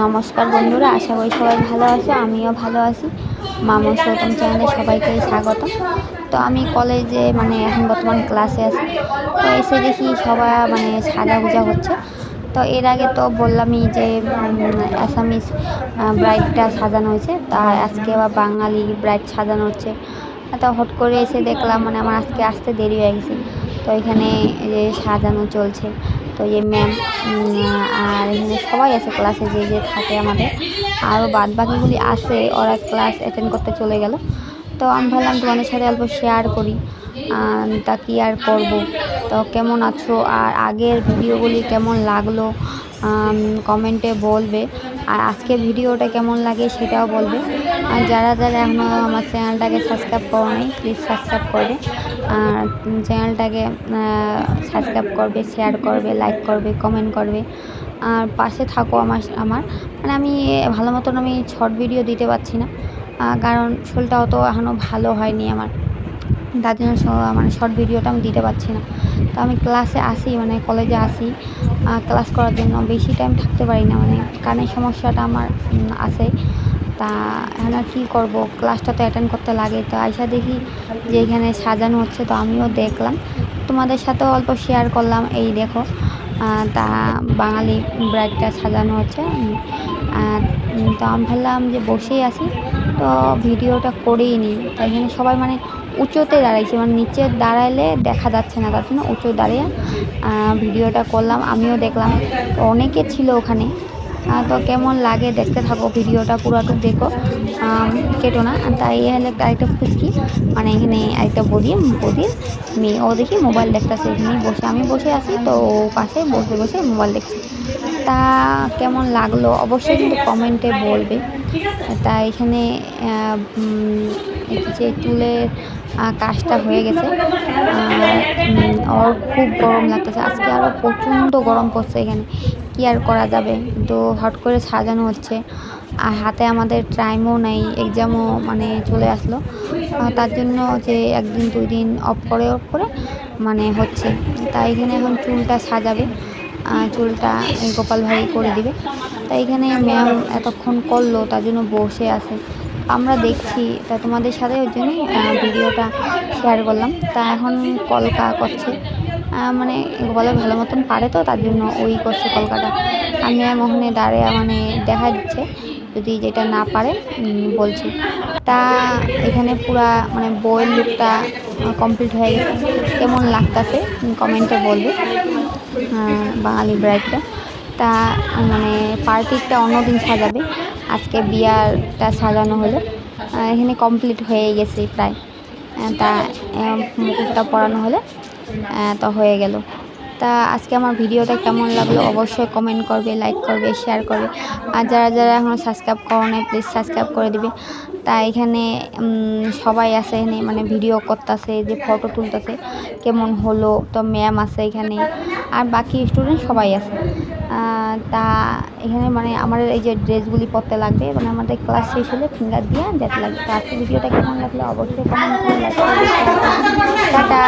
নমস্কার বন্ধুরা, আশা করি সবাই ভালো আছো, আমিও ভালো আছি। মামা সৌতম চ্যানেলে সবাইকে স্বাগত তো আমি কলেজে মানে এখন বর্তমান ক্লাসে আছি। তো এসে দেখি সবাই মানে সাজা গুজা হচ্ছে। তো এর আগে তো বললামই যে অ্যাসামিস ব্রাইডটা সাজানো হয়েছে। তা আজকে আবার বাঙালি ব্রাইড সাজানো হচ্ছে। তো হট করে এসে দেখলাম মানে আমার আজকে আসতে দেরি হয়ে গেছে। তো এখানে যে সাজানো চলছে। তো এই ম্যাম আর এখানে সবাই আছে ক্লাসে যে যে থাকে আমাদের। আরও বাদ বাকিগুলি আসে ওরা ক্লাস অ্যাটেন্ড করতে চলে গেল। তো আমি ভাবলাম তোমাদের সাথে অল্প শেয়ার করি তা কি আর করব? তো কেমন আছো? আর আগের ভিডিওগুলি কেমন লাগল? কমেন্টে বলবে। আর আজকে ভিডিওটা কেমন লাগে সেটাও বলবে। আর যারা যারা এখনও আমার চ্যানেলটাকে সাবস্ক্রাইব করো নেই প্লিজ সাবস্ক্রাইব করবে। আর চ্যানেলটাকে সাবস্ক্রাইব করবে শেয়ার করবে লাইক করবে কমেন্ট করবে। আর পাশে থাকো আমার আমার। মানে আমি ভালো মতন আমি শর্ট ভিডিও দিতে পারছি না। কারণ শোলটা অত এখনও ভালো হয়নি আমার। তার জন্য মানে শর্ট ভিডিওটা আমি দিতে পারছি না। তো আমি ক্লাসে আসি মানে কলেজে আসি ক্লাস করার জন্য। বেশি টাইম থাকতে পারি না মানে কানের সমস্যাটা আমার আছে। তা এখন আর কী করব? ক্লাসটা তো অ্যাটেন্ড করতে লাগে। তো আইসা দেখি যে এখানে সাজানো হচ্ছে, তো আমিও দেখলাম। তোমাদের সাথেও অল্প শেয়ার করলাম। এই দেখো তা বাঙালি ব্রাইডটা সাজানো হচ্ছে। তো আমি ভাবলাম যে বসেই আছি। তো ভিডিওটা করেই নিই তাই জন্য সবাই মানে উঁচুতে দাঁড়াইছে মানে নিচে দাঁড়াইলে দেখা যাচ্ছে না তার জন্য উঁচু দাঁড়িয়ে ভিডিওটা করলাম, আমিও দেখলাম। অনেকে ছিল ওখানে। তো কেমন লাগে দেখতে থাকো, ভিডিওটা পুরোটা দেখো। কেটো না তাই হলে আরেকটা ফুচকি মানে এখানে আরেকটা বদি, বদির মেয়ে, ও দেখি মোবাইল দেখতেছে, এখানেই বসে, আমি বসে আছি, তো ও পাশে বসে বসে মোবাইল দেখছি। তা কেমন লাগল অবশ্যই কিন্তু কমেন্টে বলবে। তা এখানে যে চুলের কাজটা হয়ে গেছে। ওর খুব গরম লাগতেছে। আজকে আরও প্রচণ্ড গরম পড়ছে এখানে। কী আর করা যাবে? তো হট করে সাজানো হচ্ছে। আর হাতে আমাদের টাইমও নেই এক্সামও মানে চলে আসলো। তার জন্য যে একদিন, দুই দিন অফ করে অফ করে মানে হচ্ছে। তাই এখানে এখন চুলটা সাজাবে। চুলটা গোপাল ভাই করে দিবে। তাই এখানে ম্যাম এতক্ষণ করল, তার জন্য বসে আছে। আমরা দেখছি, তা তোমাদের সাথে ওই জন্যই ভিডিওটা শেয়ার করলাম। তা এখন কলকা করছে। মানে বলে ভালো মতন পারে তো, তার জন্য ওই করছে কলকাটা। আর ম্যাম ওখানে দাঁড়িয়ে মানে দেখা দিচ্ছে, যদি যেটা না পারে বলছি। তা এখানে পুরা মানে বইয়ের লুকটা কমপ্লিট হয়ে গেছে। কেমন লাগতেছে? কমেন্টে বলবে। বাঙালি ব্রাইডটা তা মানে পার্টিটা অন্যদিন সাজাবে। আজকে বিয়ারটা সাজানো হলো। এখানে কমপ্লিট হয়ে গেছে প্রায়। তা মুকুটটা পরানো হলে। তো হয়ে গেল। তা আজকে আমার ভিডিওটা কেমন লাগল অবশ্যই কমেন্ট করবে লাইক করবে শেয়ার করবে। আর যারা যারা এখনও সাবস্ক্রাইব করো না প্লিজ সাবস্ক্রাইব করে দিবে। তা এখানে সবাই আছে এখানে মানে ভিডিও করতেছে, যে ফটো তুলতেছে, কেমন হলো, তো ম্যাম আছে এখানে, আর বাকি স্টুডেন্ট সবাই আছে। তা এখানে মানে আমাদের এই যে ড্রেসগুলি পরতে লাগবে মানে আমাদের ক্লাস শেষ হলে ফিঙ্গার দিয়ে যেতে লাগবে। তো আজকে ভিডিওটা কেমন লাগল অবশ্যই কমেন্ট করে টাটা!